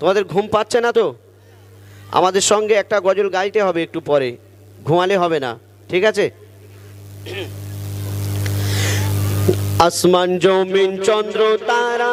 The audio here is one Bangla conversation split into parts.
তোমাদের ঘুম পাচ্ছে না তো? আমাদের সঙ্গে একটা গজল গাইতে হবে একটু পরে। ঘুমালে হবে না, ঠিক আছে? আসমান, জমিন, চন্দ্র, তারা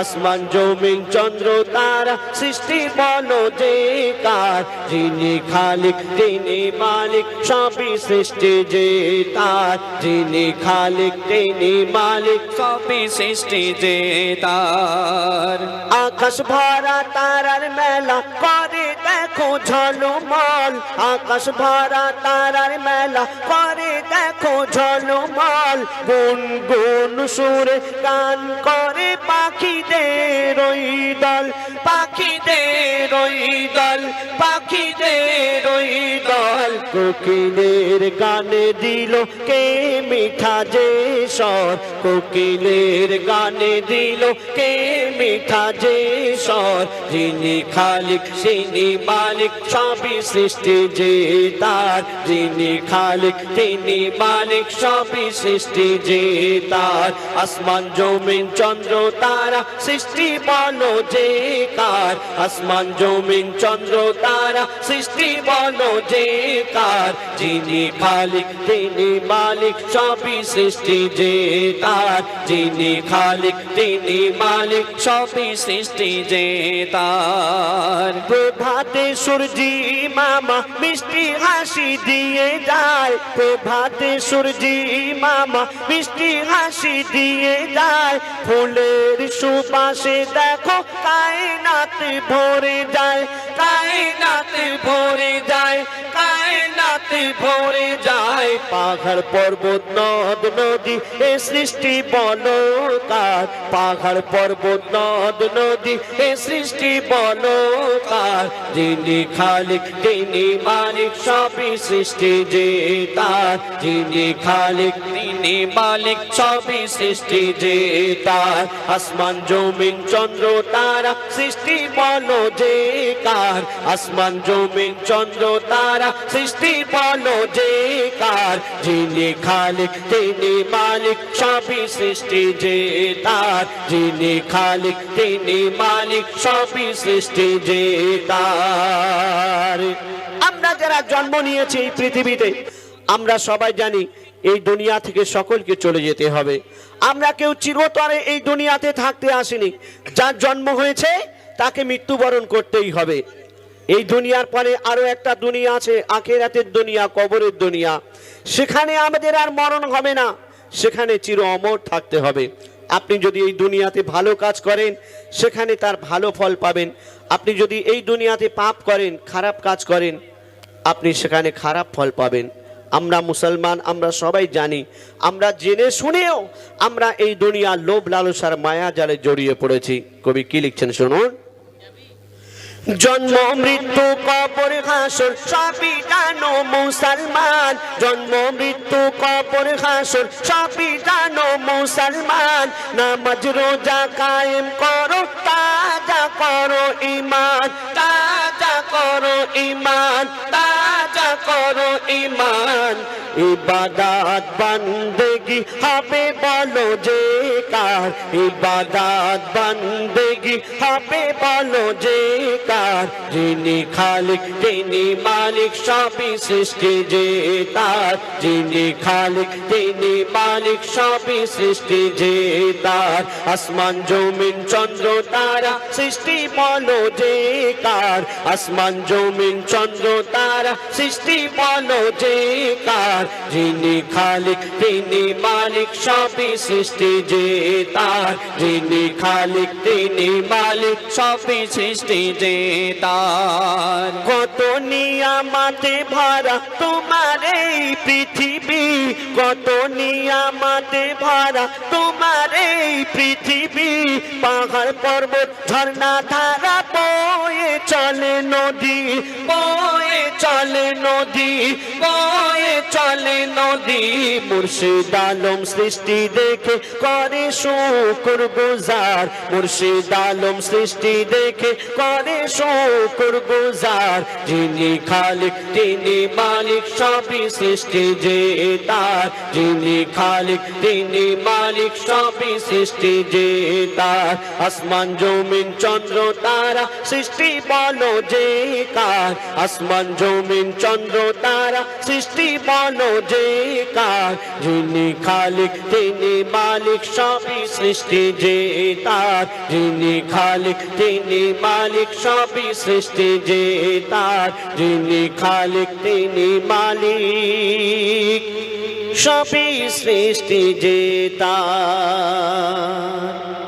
আসমান জমিন চন্দ্র তারা, সৃষ্টি বলো যে কার যিনি খালিক, তিনি মালিক, সবই সৃষ্টি যে তার। যিনি খালিক, তিনি মালিক, সবই সৃষ্টি যে তার। আকাশ ভরা তারার মেলা, করে দেখো ঝলমল। আকাশ ভরা তারার মেলা করে দেখো ঝলমল গুন গুন সুরে গান করে পাখিদের ওই দল, পাখিদের ওই দল দল কোকিলের গানে দিল কে মিঠা যে স্বর? কোকিলের গানে দিল কে মিঠা যে স্বর? যিনি খালিক তিনি মালিক, সবই সৃষ্টি যে তার। যিনি খালিক, তিনি মালিক, সবই সৃষ্টি যে তার। আসমান, জমিন, চন্দ্র, তারা সৃষ্টি বলো যে কার। আসমান, জমিন, চন্দ্র, তারা সৃষ্টি বলো যে কার। যিনি খালিক, তিনি মালিক, সবই সৃষ্টি যে তার। যিনি খালিক, তিনি মালিক, সবই সৃষ্টি যে তার। প্রভাতে সূর্যি মামা মিষ্টি হাসি দিয়ে যায়। প্রভাতে সূর্যি মামা মিষ্টি হাসি দিয়ে যায়। ফুলের সুবাসে দেখো কায়নাতে ভরে যায়। কায়নাতে ভরে যায়, কায়নাতে ভরে যায় পাহাড় পর্বত নদ নদী এ সৃষ্টি বলো কার। পাহাড় পর্বত নদ নদী এ সৃষ্টি বলো কার। যিনি খালিক, তিনি মালিক, সবই সৃষ্টি যে তার। যিনি খালিক, তিনি মালিক, সবই সৃষ্টি যে তার। আসমান, জমিন, চন্দ্র, তারা সৃষ্টি বলো যে কার। আসমান, জমিন, চন্দ্র, তারা সৃষ্টি বলো যে কার, যিনি খালিক, তিনি মালিক, সবই সৃষ্টি যে তার। যিনি খালিক, তিনি মালিক, সবই সৃষ্টি যে তার। আমরা যারা জন্ম নিয়েছি এই পৃথিবীতে, আমরা সবাই জানি এই দুনিয়া থেকে সকলকে চলে যেতে হবে। আমরা কেউ চিরতরে এই দুনিয়াতে থাকতে আসিনি। যার জন্ম হয়েছে, তাকে মৃত্যুবরণ করতেই হবে। এই দুনিয়ার পরে আরও একটা দুনিয়া আছে, আখেরাতের দুনিয়া, কবরের দুনিয়া। সেখানে আমাদের আর মরণ হবে না, সেখানে চির অমর থাকতে হবে। আপনি যদি এই দুনিয়াতে ভালো কাজ করেন, সেখানে তার ভালো ফল পাবেন। আপনি যদি এই দুনিয়াতে পাপ করেন, খারাপ কাজ করেন, আপনি সেখানে খারাপ ফল পাবেন। আমরা মুসলমান, আমরা সবাই জানি, আমরা জেনে শুনেও আমরা এই দুনিয়া লোভ লালসার মায়া জালে জড়িয়ে পড়েছি। কবি কি লিখছেন শুনুন? জন্ম, মৃত্যু, কবর, হাসর, সবই জানো মুসলমান। জন্ম, মৃত্যু, কবর, হাসর, সবই জানো মুসলমান। নামাজ, রোজা কায়েম করো, তাজা করো ইমান তাজা করো ইমান তাজা করো ইমান ইবাদাত বান্দেগি হবে বলো যে কার? ইবাদাত বান্দেগি হবে বলো যে কার? যিনি খালিক, তিনি মালিক, সবই সৃষ্টি যে তার। যিনি খালিক, তিনি মালিক, সবই সৃষ্টি যে তার। আসমান, জমিন, চন্দ্র, তারা সৃষ্টি বলো যে কার। আসমান, জমিন, চন্দ্র, তারা সৃষ্টি বলো যে কার। তার যিনি খালিক, তিনি মালিক, সবই সৃষ্টি যে তার। যিনি খালিক, তিনি মালিক, সবই সৃষ্টি যে তার। কত নিয়ামাতে ভরা তোমার এই পৃথিবী, কত নিয়ামাতে ভরা তোমার এই পৃথিবী। পাহাড় পর্বত, ঝর্ণা, ধারা, বয়ে চলে নদী, বয়ে চলে নদী, বয়ে চলে নদী, মুর্শিদ আলম সৃষ্টি দেখে করে শুকুর গুজার। মুর্শিদ আলম সৃষ্টি দেখে করে শুকুর গুজার। যিনি খালিক, তিনি মালিক, সবই সৃষ্টি যে যিনি খালিক, তিনি মালিক, সবই সৃষ্টি যে আসমান, জমিন, চন্দ্র, তারা সৃষ্টি বলো যে কার। আসমান, জমিন, চন্দ্র, তারা সৃষ্টি বলো যে কার? যিনি খালিক, তিনি মালিক, সবই সৃষ্টি যে তার। যিনি খালিক, তিনি মালিক, সবই সৃষ্টি যে তার। যিনি খালিক, তিনি মালিক, সবই সৃষ্টি যে তার।